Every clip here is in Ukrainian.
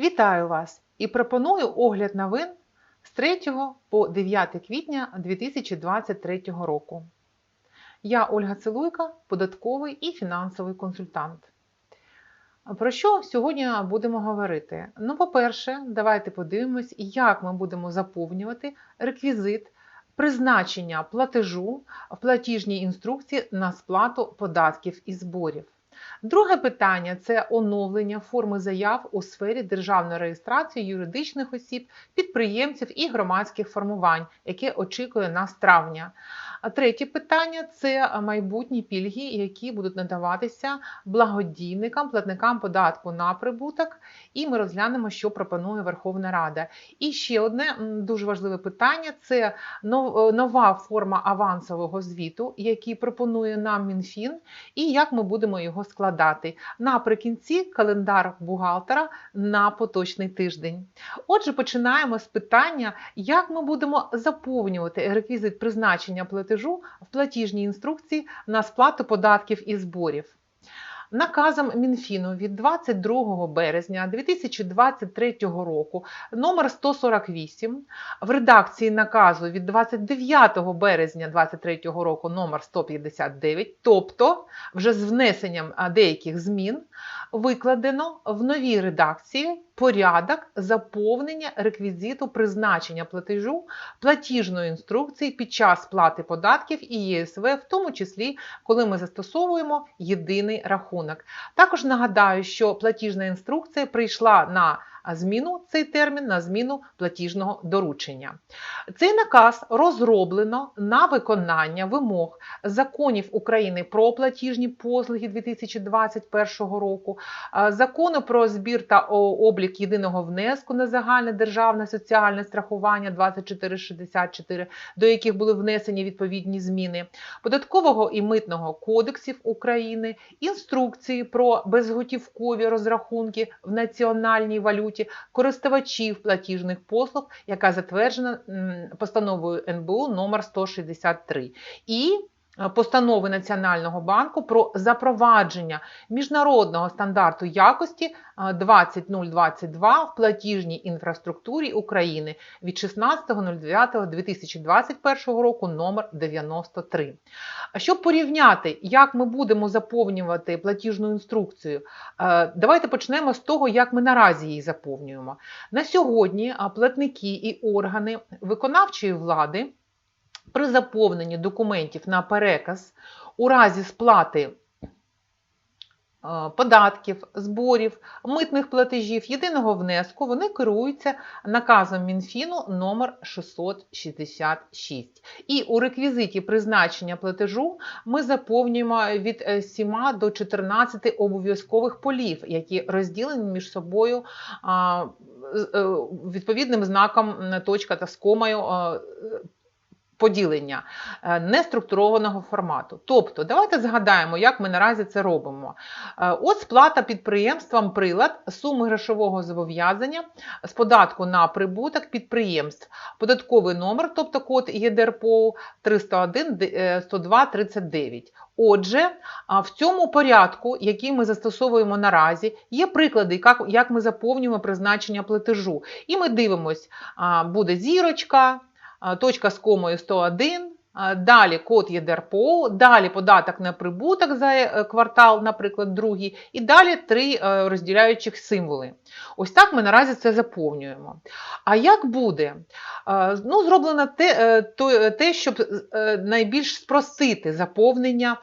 Вітаю вас і пропоную огляд новин з 3 по 9 квітня 2023 року. Я Ольга Целуйка, податковий і фінансовий консультант. Про що сьогодні будемо говорити? Ну, по-перше, давайте подивимось, як ми будемо заповнювати реквізит призначення платежу в платіжній інструкції на сплату податків і зборів. Друге питання це оновлення форми заяв у сфері державної реєстрації юридичних осіб, підприємців і громадських формувань, яке очікує нас травня. А третє питання це майбутні пільги, які будуть надаватися благодійникам, платникам податку на прибуток. І ми розглянемо, що пропонує Верховна Рада. І ще одне дуже важливе питання це е, нова форма авансового звіту, який пропонує нам МінФін, і як ми будемо його складати. Наприкінці календар бухгалтера на поточний тиждень. Отже, починаємо з питання, як ми будемо заповнювати реквізит призначення платежу в платіжній інструкції на сплату податків і зборів. Наказом Мінфіну від 22 березня 2023 року номер 148 в редакції наказу від 29 березня 2023 року номер 159, тобто вже з внесенням деяких змін, викладено в новій редакції порядок заповнення реквізиту призначення платежу платіжної інструкції під час сплати податків і ЄСВ, в тому числі коли ми застосовуємо єдиний рахунок. Також нагадаю, що платіжна інструкція прийшла на зміну цей термін на зміну платіжного доручення. Цей наказ розроблено на виконання вимог законів України про платіжні послуги 2021 року, закону про збір та облік єдиного внеску на загальне державне соціальне страхування 2464, до яких були внесені відповідні зміни, податкового і митного кодексів України, інструкції про безготівкові розрахунки в національній валюті користувачів платіжних послуг, яка затверджена постановою НБУ номер 163 і постанови Національного банку про запровадження міжнародного стандарту якості е, 20022 в платіжній інфраструктурі України від 16.09.2021 року номер 93. Щоб порівняти, як ми будемо заповнювати платіжну інструкцію, е, давайте почнемо з того, як ми наразі її заповнюємо. На сьогодні платники і органи виконавчої влади при заповненні документів на переказ у разі сплати е, податків, зборів, митних платежів, єдиного внеску, вони керуються наказом Мінфіну номер 666. І у реквізиті призначення платежу ми заповнюємо від е, 7 до 14 обов'язкових полів, які розділені між собою е, відповідним знаком точка та з комою. е, Поділення е, неструктурованого формату. Тобто, давайте згадаємо, як ми наразі це робимо. Е, От сплата підприємствам прилад суми грошового зобов'язання з податку на прибуток підприємств. Податковий номер, тобто код ЄДРПО 301 е, 102 39. Отже, в цьому порядку, який ми застосовуємо наразі, є приклади, як, ми заповнюємо призначення платежу. І ми дивимось, буде зірочка, точка з комою 101, а, далі код ЄДРПО, далі податок на прибуток за е, квартал, наприклад, другий, і далі три е, розділяючих символи. Ось так ми наразі це заповнюємо. А як буде? Ну, зроблено те, е, те, щоб найбільш спростити заповнення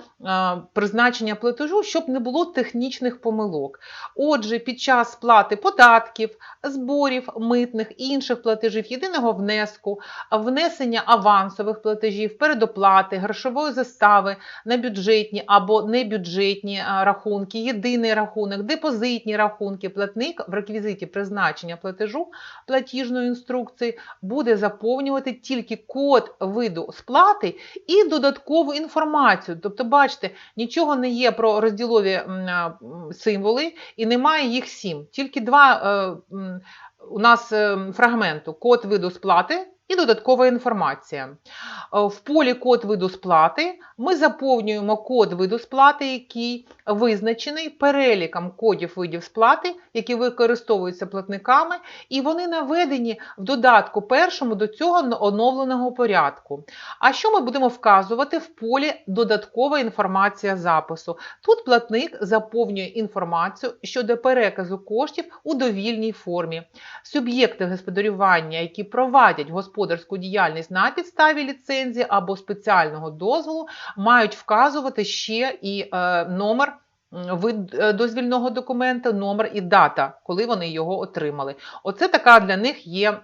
призначення платежу, щоб не було технічних помилок. Отже, під час сплати податків, зборів, митних і інших платежів, єдиного внеску, внесення авансових платежів, передоплати, грошової застави на бюджетні або небюджетні а, рахунки, єдиний рахунок, депозитні рахунки, платник в реквізиті призначення платежу платіжної інструкції буде заповнювати тільки код виду сплати і додаткову інформацію. Тобто, бачите, нічого не є про розділові м, символи і немає їх сім. Тільки два е, у нас е, фрагменту код виду сплати І додаткова інформація. Е, В полі код виду сплати ми заповнюємо код виду сплати, який визначений переліком кодів видів сплати, які використовуються платниками, і вони наведені в додатку першому до цього оновленого порядку. А що ми будемо вказувати в полі додаткова інформація запису? Тут платник заповнює інформацію щодо переказу коштів у довільній формі. Суб'єкти господарювання, які провадять господарську діяльність на підставі ліцензії або спеціального дозволу, мають вказувати ще і е, номер. Вид е, дозвільного документа, номер і дата, коли вони його отримали. Оце така для них є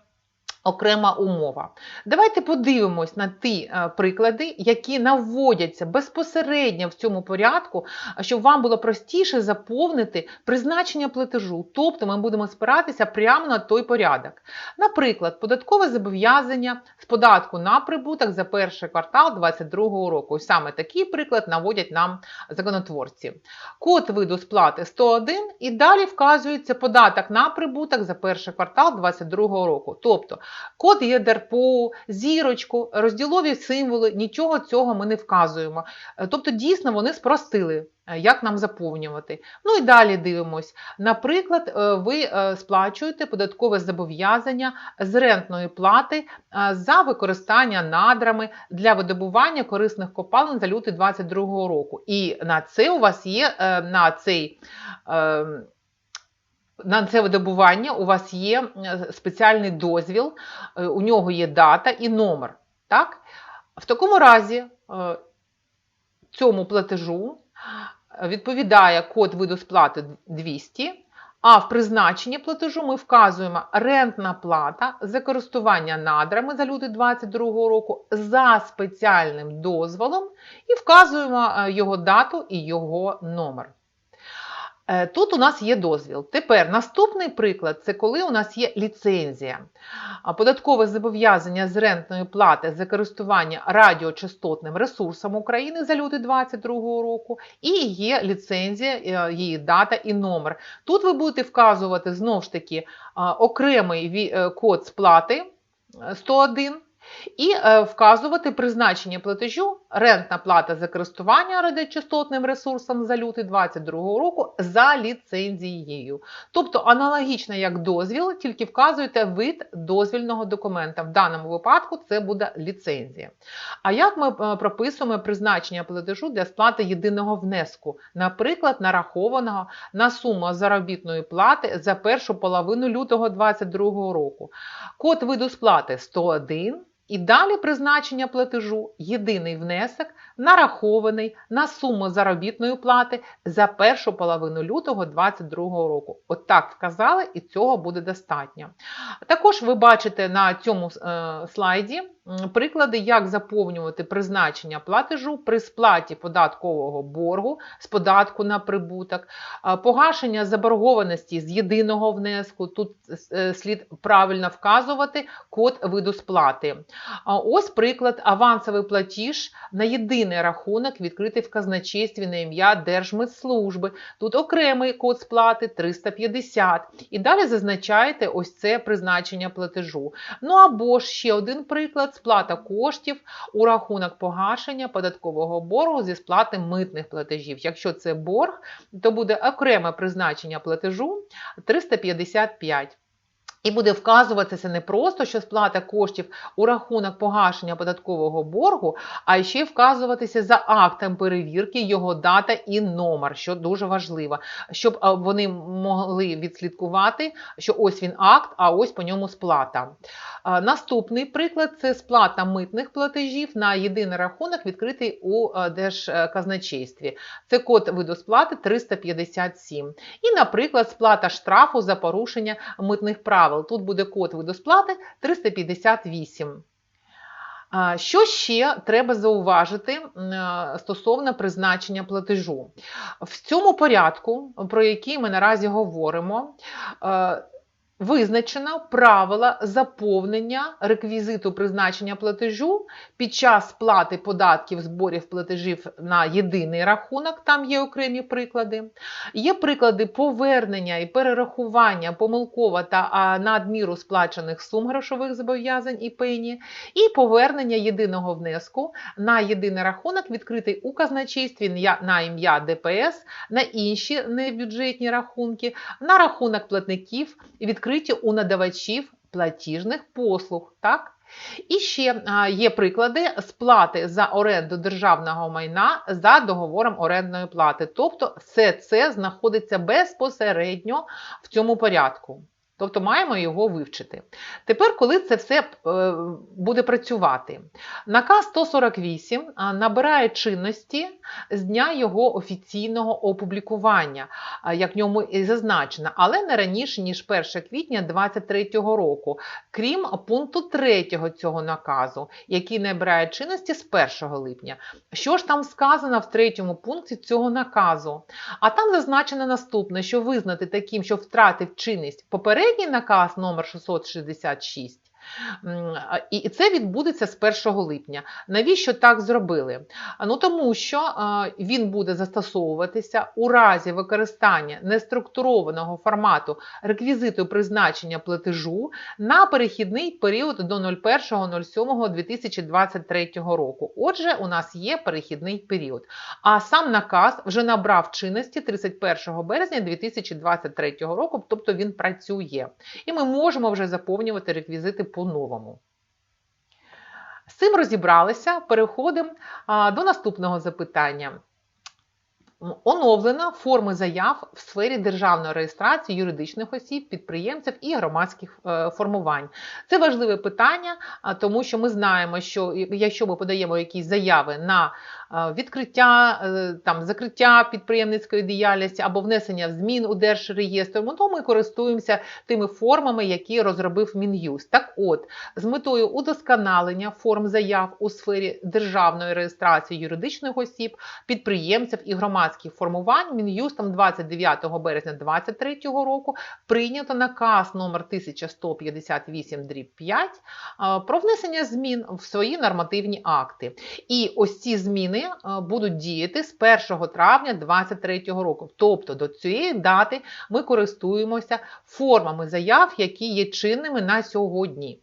окрема умова. Давайте подивимось на ті е, приклади, які наводяться безпосередньо в цьому порядку, щоб вам було простіше заповнити призначення платежу. Тобто ми будемо спиратися прямо на той порядок. Наприклад, податкове зобов'язання з податку на прибуток за перший квартал 2022 року. Ось саме такий приклад наводять нам законотворці. Код виду сплати 101 і далі вказується податок на прибуток за перший квартал 2022 року. Тобто код ЄДРПО, зірочку, розділові символи, нічого цього ми не вказуємо. Е, Тобто, дійсно, вони спростили, е, як нам заповнювати. Ну і далі дивимось. Наприклад, е, ви сплачуєте податкове зобов'язання з рентної плати за використання надрами для видобування корисних копалин за лютий 2022 року. І на це у вас є на цей. На це видобування у вас є е, спеціальний дозвіл, е, у нього є дата і номер. Так? В такому разі е, цьому платежу відповідає код виду сплати 200, а в призначенні платежу ми вказуємо рентна плата за користування надрами за лютий 2022 року за спеціальним дозволом і вказуємо його дату і його номер. Е, Тут у нас є дозвіл. Тепер наступний приклад це коли у нас є ліцензія. Податкове зобов'язання з рентної плати за користування радіочастотним ресурсом України за лютий 2022 року, і є ліцензія, е, її дата і номер. Тут ви будете вказувати знову ж таки окремий е, код сплати е, 101. І е, вказувати призначення платежу рентна плата за користування радіочастотним ресурсом за лютий 2022 року за ліцензією. Тобто аналогічно як дозвіл, тільки вказуєте вид дозвільного документа. В даному випадку це буде ліцензія. А як ми е, прописуємо призначення платежу для сплати єдиного внеску, наприклад, нарахованого на суму заробітної плати за першу половину лютого 2022 року? Код виду сплати 101. І далі призначення платежу єдиний внесок нарахований на суму заробітної плати за першу половину лютого 2022 року. От так вказали, і цього буде достатньо. Також ви бачите на цьому е, слайді приклади, як заповнювати призначення платежу при сплаті податкового боргу з податку на прибуток, погашення заборгованості з єдиного внеску. Тут е, слід правильно вказувати код виду сплати. Ось приклад авансовий платіж на єдиний рахунок, відкритий в казначействі на ім'я Держмитслужби. Тут окремий код сплати 350. І далі зазначаєте ось це призначення платежу. Ну або ж ще один приклад: сплата коштів у рахунок погашення податкового боргу зі сплати митних платежів. Якщо це борг, то буде окреме призначення платежу 355. І буде вказуватися не просто, що сплата коштів у рахунок погашення податкового боргу, а ще вказуватися за актом перевірки його дата і номер, що дуже важливо, щоб вони могли відслідкувати, що ось він акт, а ось по ньому сплата. Наступний приклад це сплата митних платежів на єдиний рахунок, відкритий у Держказначействі. Це код виду сплати 357. І, наприклад, сплата штрафу за порушення митних правил. Тут буде код видосплати 358. Що ще треба зауважити е, стосовно призначення платежу? В цьому порядку, про який ми наразі говоримо, е, Визначено правила заповнення реквізиту призначення платежу під час сплати податків зборів платежів на єдиний рахунок, там є окремі приклади. Є приклади повернення і перерахування помилково та надміру сплачених сум грошових зобов'язань і пені, і повернення єдиного внеску на єдиний рахунок, відкритий у казначействі на- ім'я ДПС, на інші небюджетні рахунки, на рахунок платників, відкриті у надавачів платіжних послуг. Так? І ще є приклади сплати за оренду державного майна за договором орендної плати. Тобто все це знаходиться безпосередньо в цьому порядку. Тобто маємо його вивчити. Тепер, коли це все е, буде працювати, наказ 148 набирає чинності з дня його офіційного опублікування, як в ньому і зазначено, але не раніше, ніж 1 квітня 2023 року, крім пункту 3 цього наказу, який набирає чинності з 1 липня. Що ж там сказано в третьому пункті цього наказу? А там зазначено наступне, що визнати таким, що втратив чинність попередній наказ номер 666. І це відбудеться з 1 липня. Навіщо так зробили? Ну тому що він буде застосовуватися у разі використання неструктурованого формату реквізиту призначення платежу на перехідний період до 01.07.2023 року. Отже, у нас є перехідний період. А сам наказ вже набрав чинності 31 березня 2023 року, тобто він працює. І ми можемо вже заповнювати реквізити по-новому. З цим розібралися, переходимо до наступного запитання. М, Оновлено форми заяв в сфері державної реєстрації юридичних осіб, підприємців і громадських е, формувань. Це важливе питання, тому що ми знаємо, що якщо ми подаємо якісь заяви на відкриття, е, там, закриття підприємницької діяльності або внесення змін у Держреєстр, то ми користуємося тими формами, які розробив Мін'юст. Так от, з метою удосконалення форм заяв у сфері державної реєстрації юридичних осіб, підприємців і громадських формувань Мін'юстом 29 березня 2023 року прийнято наказ номер 1158 5 про внесення змін в свої нормативні акти. І ось ці зміни е, будуть діяти з 1 травня 2023 року. Тобто до цієї дати ми користуємося формами заяв, які є чинними на сьогодні.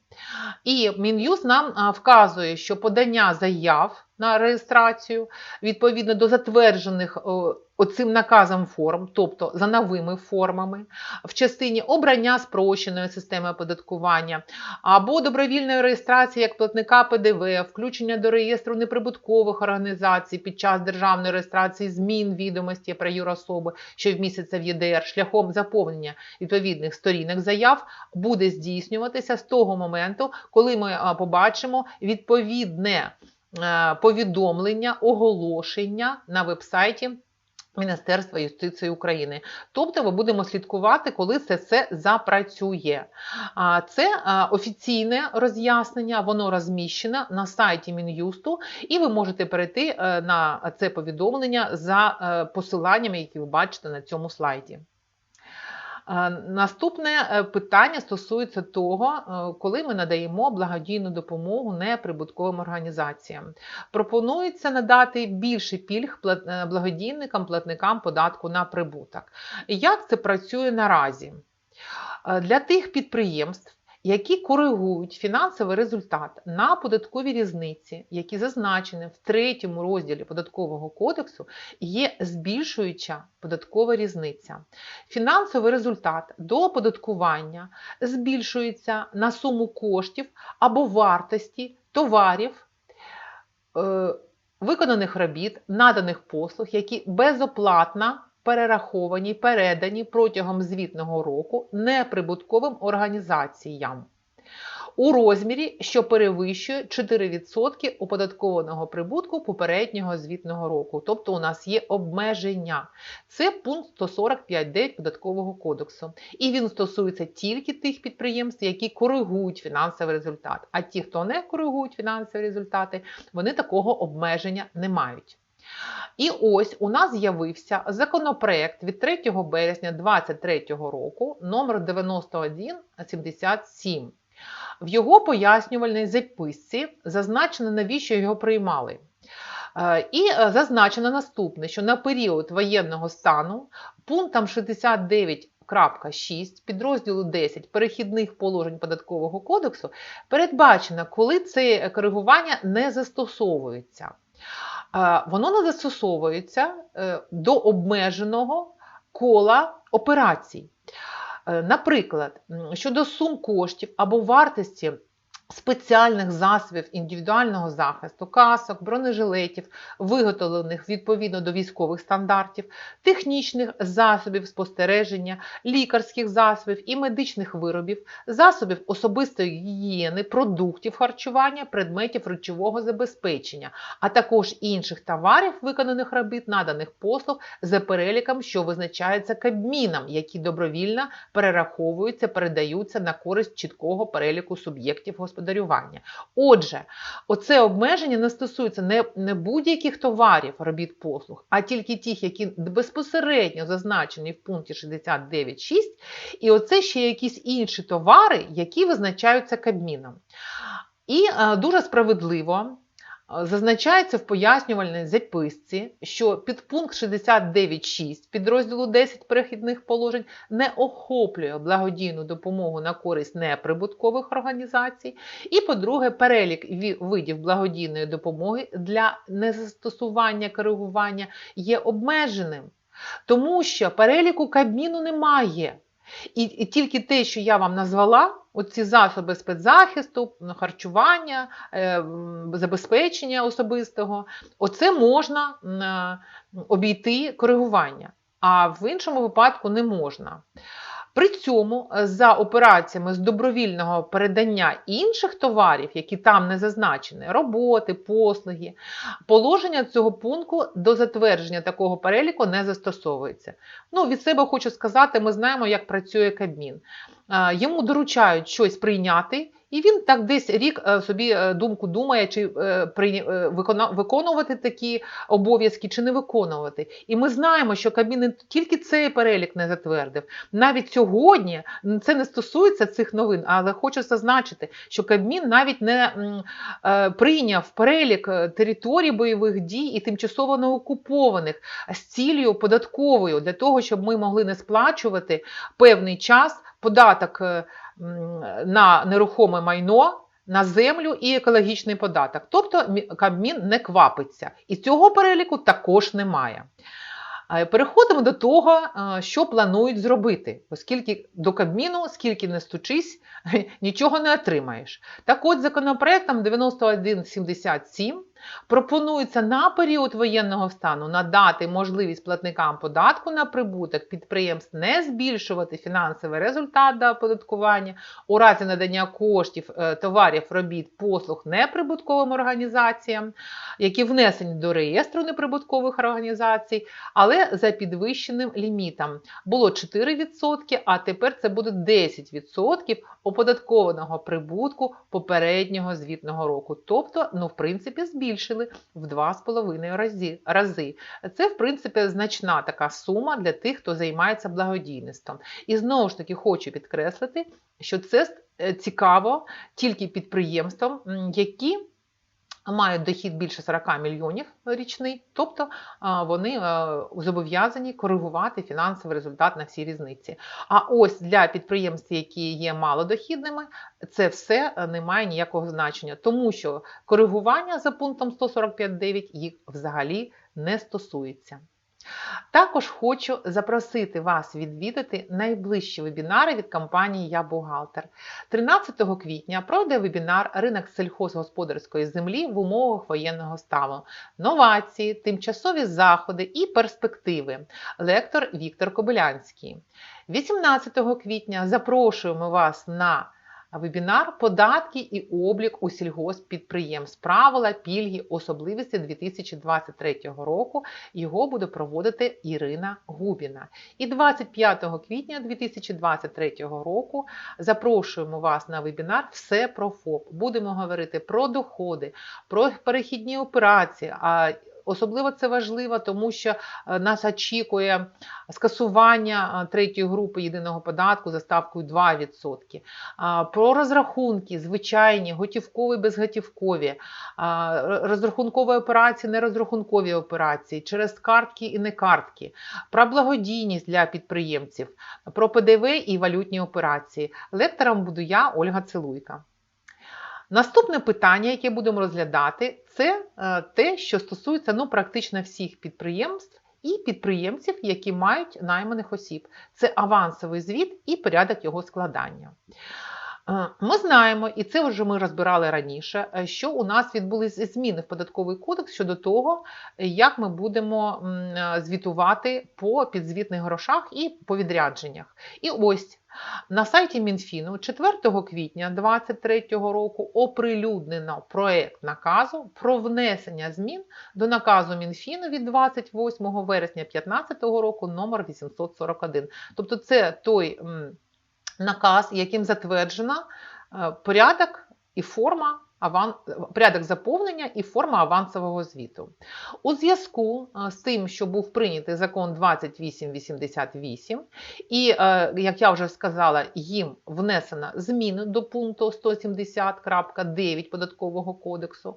І Мін'юз нам вказує, що подання заяв на реєстрацію відповідно до затверджених о, оцим наказом форм, тобто за новими формами, в частині обрання спрощеної системи оподаткування або добровільної реєстрації як платника ПДВ, включення до реєстру неприбуткових організацій під час державної реєстрації змін відомості про юрособи, що вмістяться в ЄДР, шляхом заповнення відповідних сторінок заяв, буде здійснюватися з того моменту, коли ми побачимо відповідне е, повідомлення, оголошення на вебсайті. Міністерства юстиції України. Тобто ми будемо слідкувати, коли це все запрацює. А, Це офіційне роз'яснення, воно розміщено на сайті Мін'юсту, і ви можете перейти е, на це повідомлення за е, посиланнями, які ви бачите на цьому слайді. Е, Наступне е, питання стосується того, е, коли ми надаємо благодійну допомогу неприбутковим організаціям. Пропонується надати більше пільг благодійникам, платникам податку на прибуток. Як це працює наразі? Для тих підприємств, які коригують фінансовий результат на податкові різниці, які зазначені в третьому розділі податкового кодексу, є збільшуюча податкова різниця. Фінансовий результат до оподаткування збільшується на суму коштів або вартості товарів, е, виконаних робіт, наданих послуг, які безоплатно перераховані, передані протягом звітного року неприбутковим організаціям у розмірі, що перевищує 4% оподаткованого прибутку попереднього звітного року. Тобто у нас є обмеження. Це пункт 145.9 податкового кодексу. І він стосується тільки тих підприємств, які коригують фінансовий результат. А ті, хто не коригують фінансові результати, вони такого обмеження не мають. І ось у нас з'явився законопроект від 3 березня 2023 року номер 9177. В його пояснювальній записці зазначено, навіщо його приймали. Е, І е, зазначено наступне, що на період воєнного стану пунктам 69.6 підрозділу 10 перехідних положень податкового кодексу передбачено, коли це коригування не застосовується. Воно не застосовується е, до обмеженого кола операцій. Е, Наприклад, щодо сум коштів або вартості спеціальних засобів індивідуального захисту, касок, бронежилетів, виготовлених відповідно до військових стандартів, технічних засобів спостереження, лікарських засобів і медичних виробів, засобів особистої гігієни, продуктів харчування, предметів речового забезпечення, а також інших товарів, виконаних робіт, наданих послуг за переліком, що визначається Кабміном, які добровільно перераховуються, передаються на користь чіткого переліку суб'єктів господарювання. Отже, оце обмеження не стосується не, не будь-яких товарів, робіт послуг, а тільки тих, які безпосередньо зазначені в пункті 69.6, і оце ще якісь інші товари, які визначаються Кабміном. І е, дуже справедливо зазначається в пояснювальній записці, що підпункт 69.6 підрозділу 10 перехідних положень не охоплює благодійну допомогу на користь неприбуткових організацій. І, по-друге, перелік видів благодійної допомоги для незастосування коригування є обмеженим, тому що переліку Кабміну немає. І, і тільки те, що я вам назвала, оці засоби спецзахисту, харчування, е, забезпечення особистого, оце можна е, обійти коригування, а в іншому випадку не можна. При цьому е, за операціями з добровільного передання інших товарів, які там не зазначені, роботи, послуги, положення цього пункту до затвердження такого переліку не застосовується. Ну, від себе хочу сказати, ми знаємо, як працює Кабмін. Е, Йому доручають щось прийняти, і він так десь рік е, собі е, думку думає, чи е, виконувати такі обов'язки, чи не виконувати. І ми знаємо, що Кабмін тільки цей перелік не затвердив. Навіть сьогодні це не стосується цих новин, але хочу зазначити, що Кабмін навіть не прийняв перелік територій бойових дій і тимчасово не окупованих з цілею податковою для того, щоб ми могли не сплачувати певний час податок на нерухоме майно. На землю і екологічний податок. Тобто Кабмін не квапиться. І цього переліку також немає. Переходимо до того, е, що планують зробити, оскільки до Кабміну, скільки не стучись, нічого не отримаєш. Так от, законопроектом 9177 пропонується на період воєнного стану надати можливість платникам податку на прибуток підприємств не збільшувати фінансовий результат до оподаткування у разі надання коштів, е, товарів, робіт, послуг неприбутковим організаціям, які внесені до реєстру неприбуткових організацій, але за підвищеним лімітом. Було 4%, а тепер це буде 10% оподаткованого прибутку попереднього звітного року. Тобто, ну, в принципі, збільшили в 2,5 рази. Це, в принципі, значна така сума для тих, хто займається благодійництвом. І знову ж таки хочу підкреслити, що це е, цікаво тільки підприємствам, які мають дохід більше 40 мільйонів річний, тобто вони е, зобов'язані коригувати фінансовий результат на всі різниці. А ось для підприємств, які є малодохідними, це все е, не має ніякого значення, тому що коригування за пунктом 145.9 їх взагалі не стосується. Також хочу запросити вас відвідати найближчі вебінари від компанії Я Бухгалтер. 13 квітня пройде вебінар Ринок сільхозгосподарської землі в умовах воєнного стану, новації, тимчасові заходи і перспективи. Лектор Віктор Кобилянський. 18 квітня запрошуємо вас на Вебінар Податки і облік у сільгосппідприємств. Правила, пільги, особливості 2023 року. Його буде проводити Ірина Губіна. І 25 квітня 2023 року запрошуємо вас на вебінар Все про ФОП. Будемо говорити про доходи, про перехідні операції. Особливо це важливо, тому що е, нас очікує скасування е, третьої групи єдиного податку за ставкою 2%. Про розрахунки, звичайні, готівкові, безготівкові, розрахункові операції, нерозрахункові операції, через картки і не картки, про благодійність для підприємців, про ПДВ і валютні операції. Лектором буду я, Ольга Целуйка. Наступне питання, яке будемо розглядати, це е, те, що стосується ну, практично всіх підприємств і підприємців, які мають найманих осіб. Це авансовий звіт і порядок його складання. Е, Ми знаємо, і це вже ми розбирали раніше, е, що у нас відбулись зміни в податковий кодекс щодо того, як ми будемо звітувати по підзвітних грошах і по відрядженнях. І ось на сайті Мінфіну 4 квітня 2023 року оприлюднено проект наказу про внесення змін до наказу Мінфіну від 28 вересня 2015 року номер 841. Тобто це той наказ, яким затверджено е, порядок і форма аван... порядок заповнення і форма авансового звіту. У зв'язку е, з тим, що був прийнятий закон 2888, і, е, як я вже сказала, їм внесено зміни до пункту 170.9 податкового кодексу.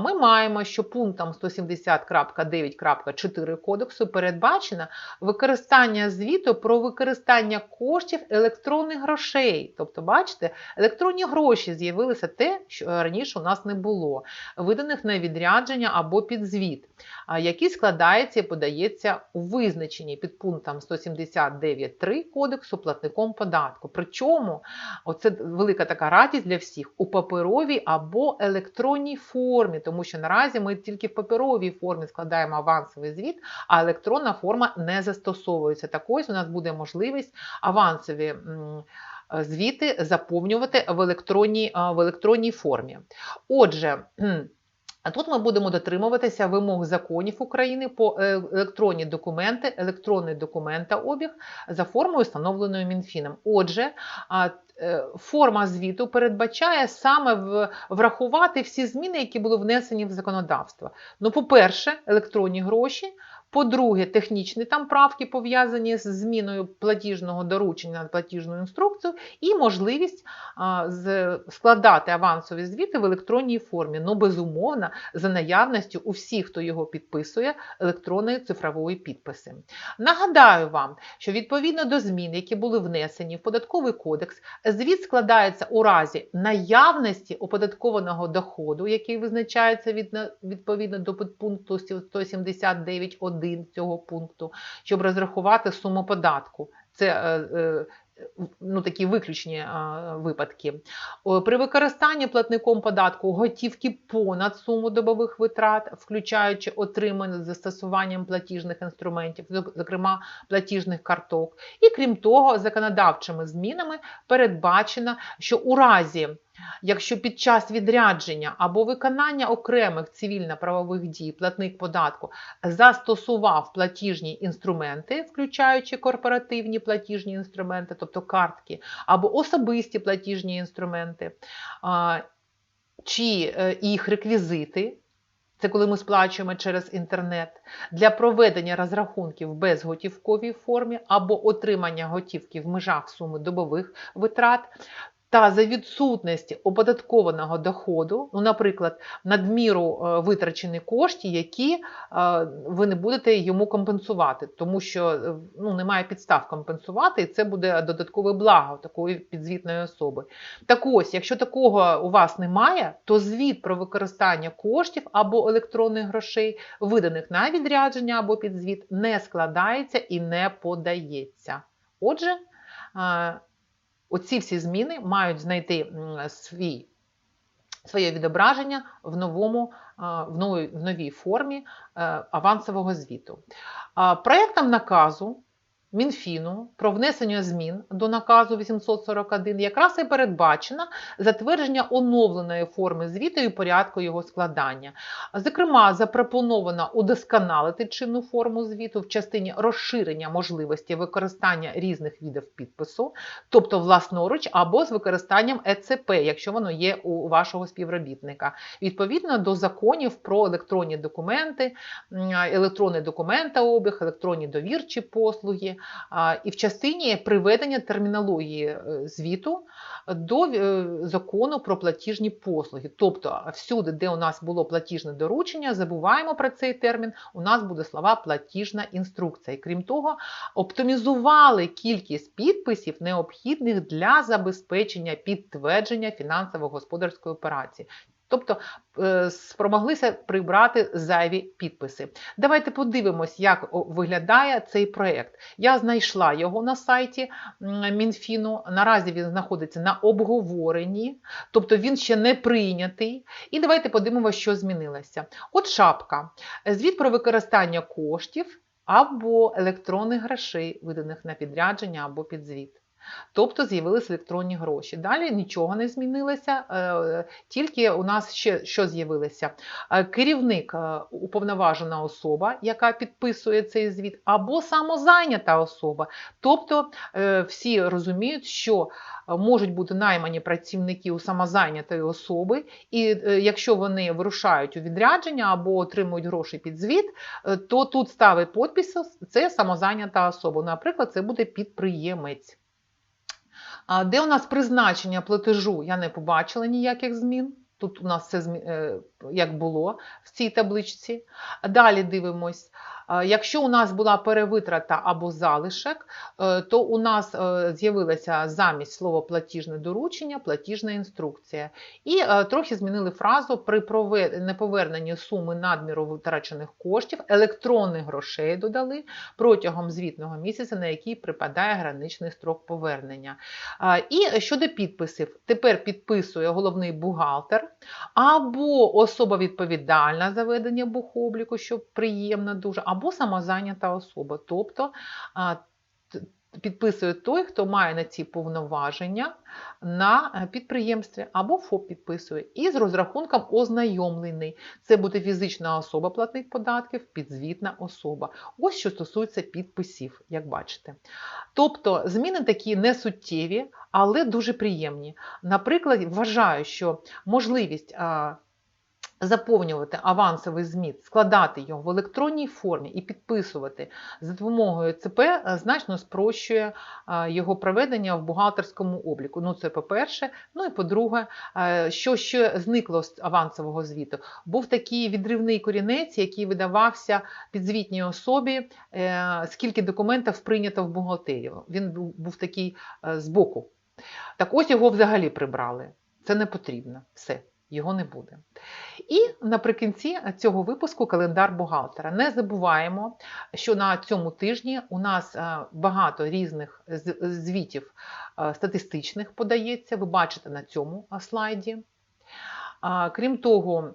Ми маємо, що пунктом 170.9.4 кодексу передбачено використання звіту про використання коштів електронних грошей. Тобто, бачите, електронні гроші з'явилися те, що раніше у нас не було, виданих на відрядження або під звіт, який складається і подається у визначенні під пунктом 179.3 кодексу платником податку. Причому оце велика така радість для всіх у паперовій або електронній формі, тому що наразі ми тільки в паперовій формі складаємо авансовий звіт, а електронна форма не застосовується. Так ось у нас буде можливість авансові. Е, Звіти заповнювати в електронній, в електронній формі. Отже, а тут ми будемо дотримуватися вимог законів України по е, електронні документи, електронний документообіг за формою, встановленою Мінфіном. Отже, е, форма звіту передбачає саме врахувати всі зміни, які були внесені в законодавство. Ну, по-перше, електронні гроші. По-друге, технічні там правки пов'язані з зміною платіжного доручення на платіжну інструкцію і можливість складати авансові звіти в електронній формі. Ну, безумовно, за наявністю у всіх, хто його підписує, електронної цифрової підписи. Нагадаю вам, що відповідно до змін, які були внесені в податковий кодекс, звіт складається у разі наявності оподаткованого доходу, який визначається від, відповідно до підпункту 179.1 цього пункту, щоб розрахувати суму податку. Це е, е, ну, такі виключні е, випадки. При використанні платником податку готівки понад суму добових витрат, включаючи отримані з застосуванням платіжних інструментів, зокрема платіжних карток. І крім того, законодавчими змінами передбачено, що у разі Якщо під час відрядження або виконання окремих цивільно-правових дій платник податку застосував платіжні інструменти, включаючи корпоративні платіжні інструменти, тобто картки, або особисті платіжні інструменти, чи е, їх реквізити. Це коли ми сплачуємо через інтернет для проведення розрахунків в безготівковій формі або отримання готівки в межах суми добових витрат, та за відсутності оподаткованого доходу, ну, наприклад, надміру е, витрачені кошти, які е, ви не будете йому компенсувати, тому що е, ну, немає підстав компенсувати, і це буде додаткове благо такої підзвітної особи. Так ось, якщо такого у вас немає, то звіт про використання коштів або електронних грошей, виданих на відрядження або підзвіт, не складається і не подається. Отже, Оці всі зміни мають знайти свій, своє відображення в, новому, в, новій, в новій формі е, авансового звіту. А, Проектом наказу Мінфіну про внесення змін до наказу 841 якраз і передбачено затвердження оновленої форми звіту і порядку його складання. Зокрема, запропоновано удосконалити чинну форму звіту в частині розширення можливості використання різних видів підпису, тобто власноруч або з використанням ЕЦП, якщо воно є у вашого співробітника, відповідно до законів про електронні документи, електронний документообіг, електронні довірчі послуги, і в частині приведення термінології е, звіту до е, закону про платіжні послуги. Тобто, всюди, де у нас було платіжне доручення, забуваємо про цей термін, у нас буде слова платіжна інструкція. І крім того, оптимізували кількість підписів, необхідних для забезпечення підтвердження фінансово-господарської операції. Тобто е, спромоглися прибрати зайві підписи. Давайте подивимось, як виглядає цей проєкт. Я знайшла його на сайті Мінфіну. Наразі він знаходиться на обговоренні, тобто він ще не прийнятий. І давайте подивимося, що змінилося. От шапка. Звіт про використання коштів або електронних грошей, виданих на підрядження або під звіт. Тобто з'явилися електронні гроші. Далі нічого не змінилося, е, тільки у нас ще що з'явилося? Е, Керівник, е, уповноважена особа, яка підписує цей звіт, або самозайнята особа. Тобто всі розуміють, що можуть бути наймані працівники у самозайнятої особи, і якщо вони вирушають у відрядження або отримують гроші під звіт, то тут ставить підпис це самозайнята особа. Наприклад, це буде підприємець. А Де у нас призначення платежу, я не побачила ніяких змін. Тут у нас все е, як було в цій табличці. Далі дивимось. Якщо у нас була перевитрата або залишок, е, то у нас е, з'явилося замість слова платіжне доручення, платіжна інструкція. І е, трохи змінили фразу при неповерненні суми надміру витрачених коштів, електронних грошей додали протягом звітного місяця, на який припадає граничний строк повернення. І щодо підписів, тепер підписує головний бухгалтер або особа відповідальна за ведення бухобліку, що приємно дуже, або самозайнята особа. Тобто підписує той, хто має на ці повноваження на е, підприємстві, або ФОП підписує. І з розрахунком ознайомлений. Це буде фізична особа платник податків, підзвітна особа. Ось що стосується підписів, як бачите. Тобто зміни такі несуттєві, але дуже приємні. Наприклад, вважаю, що можливість заповнювати авансовий зміт, складати його в електронній формі і підписувати за допомогою ЦП значно спрощує його проведення в бухгалтерському обліку. Ну, це по-перше. Ну і по-друге, що ще зникло з авансового звіту? Був такий відривний корінець, який видавався підзвітній особі, е, скільки документів прийнято в бухгалтерію. Він був, такий е, збоку. Так ось його взагалі прибрали. Це не потрібно. Все, його не буде. І наприкінці цього випуску календар бухгалтера. Не забуваємо, що на цьому тижні у нас е, багато різних звітів е, статистичних подається. Ви бачите на цьому е, слайді. Крім того,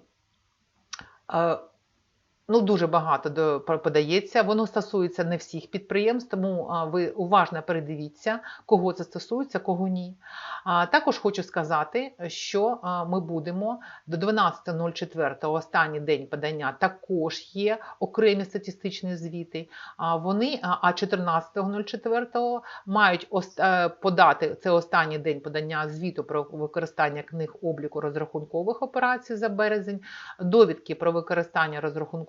Ну, дуже багато до- подається. Воно стосується не всіх підприємств, тому ви уважно передивіться, кого це стосується, кого ні. А, Також хочу сказати, що ми будемо до 12.04, останній день подання, також є окремі статистичні звіти. А, Вони, а а 14.04 мають е, подати це останній день подання звіту про використання книг обліку розрахункових операцій за березень, довідки про використання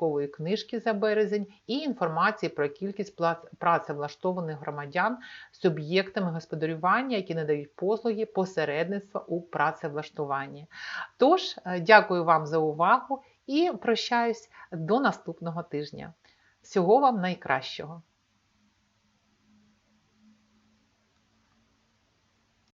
розрахункової книжки за березень і інформації про кількість працевлаштованих громадян суб'єктами господарювання, які надають послуги посередництва у працевлаштуванні. Тож, е, дякую вам за увагу і прощаюсь до наступного тижня. Всього вам найкращого!